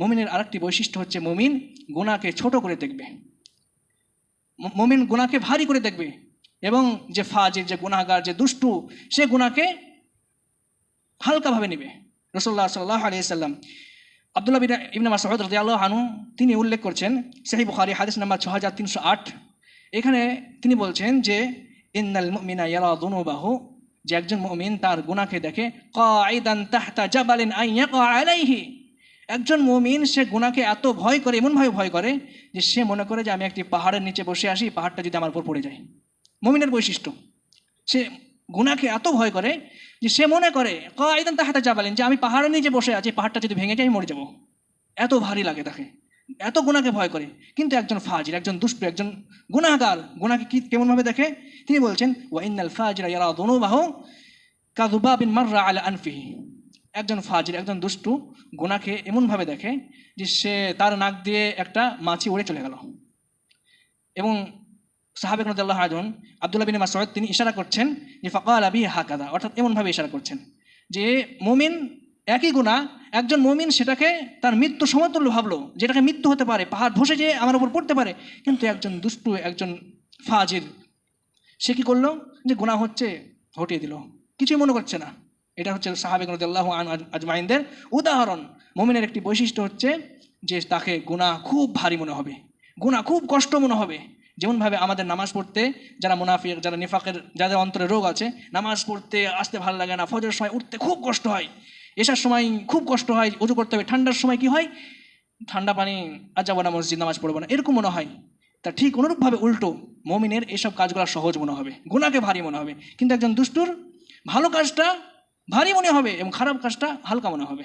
মমিনের আরেকটি বৈশিষ্ট্য হচ্ছে মমিন গুণাকে ছোট করে দেখবে। মমিন গুণাকে ভারী করে দেখবে এবং যে ফাজির, যে গুণাগার যে দুষ্টু, সে গুণাকে হালকাভাবে নেবে। রসল্লাহ সাল্লাহ আলিয়া সাল্লাম, আবদুল্লাহ বিন, ইবনে মাসউদ রাদিয়াল্লাহু আনহু, তিনি উল্লেখ করছেন, সহিহ বুখারী হাদিস নাম্বার ছ হাজার তিনশো আট, এখানে তিনি বলছেন যে, ইন্নাল মুমিনা ইয়ারা দুনুবাহু যে একজন মমিন তার গুনাহকে দেখে কাইদান তাহতা জাবালিন আন ইয়াকা আলাইহি একজন মুমিন, সে গুণাকে এত ভয় করে, এমনভাবে ভয় করে, যে সে মনে করে যে আমি একটি পাহাড়ের নিচে বসে আসি পাহাড়টা যদি আমার উপর পড়ে যায়। মুমিনের বৈশিষ্ট্য, সে গুণাকে এত ভয় করে যে সে মনে করে, কায়দান তাহাতে যাবালেন যে আমি পাহাড়ের নিচে বসে আছি পাহাড়টা যদি ভেঙে আমি মরে যাব। এত ভারী লাগে তাকে, এত গুণাকে ভয় করে। কিন্তু একজন ফাজির, একজন দুষ্ট, একজন গুণাগার গুণাকে কি কেমনভাবে দেখে? তিনি বলছেন ওয়াইনাল ফাজিরা ইয়ারা দনুবাহ কাদুবা বিন মাররা আলা আনফিহি একজন ফাজির একজন দুষ্টু গোনাকে এমনভাবে দেখে যে সে তার নাক দিয়ে একটা মাছি উড়ে চলে গেল। এবং সাহাবেক রদাল্লাহ আজন আবদুল্লাহ বিন মাসউদ, তিনি ইশারা করছেন যে ফকাল আবি হাকাদা অর্থাৎ এমনভাবে ইশারা করছেন যে মুমিন একই গুণা একজন মুমিন সেটাকে তার মৃত্যু সমতুল্য ভাবলো, যেটাকে মৃত্যু হতে পারে, পাহাড় ধসে যেয়ে আমার উপর পড়তে পারে, কিন্তু একজন দুষ্টু, একজন ফাজির সে কি করল? যে গুণা হচ্ছে হটিয়ে দিল, কিছুই মনে করছে না। এটা হচ্ছে সাহাবেক রদাল্লাহ আজমাইনদের উদাহরণ। মোমিনের একটি বৈশিষ্ট্য হচ্ছে যে তাকে গুণা খুব ভারী মনে হবে। গুণা খুব কষ্ট মনে হবে। যেমনভাবে আমাদের নামাজ পড়তে যারা মুনাফিক, যারা নিফাকের, যাদের অন্তরে রোগ আছে, নামাজ পড়তে আসতে ভালো লাগে না, ফজরের সময় উঠতে খুব কষ্ট হয়। এসার সময় খুব কষ্ট হয়, উজু করতে হবে। ঠান্ডার সময় কি হয়? ঠান্ডা পানি, আজ যাব না মসজিদ, নামাজ পড়ব না। এরকম মনে হয়। তা ঠিক অনুরূপভাবে উল্টো, মমিনের এসব কাজগুলো সহজ মনে হবে। গুণাকে ভারী মনে হবে। কিন্তু একজন দুষ্টুর ভালো কাজটা ভারী মনে হবে এবং খারাপ কাজটা হালকা মনে হবে।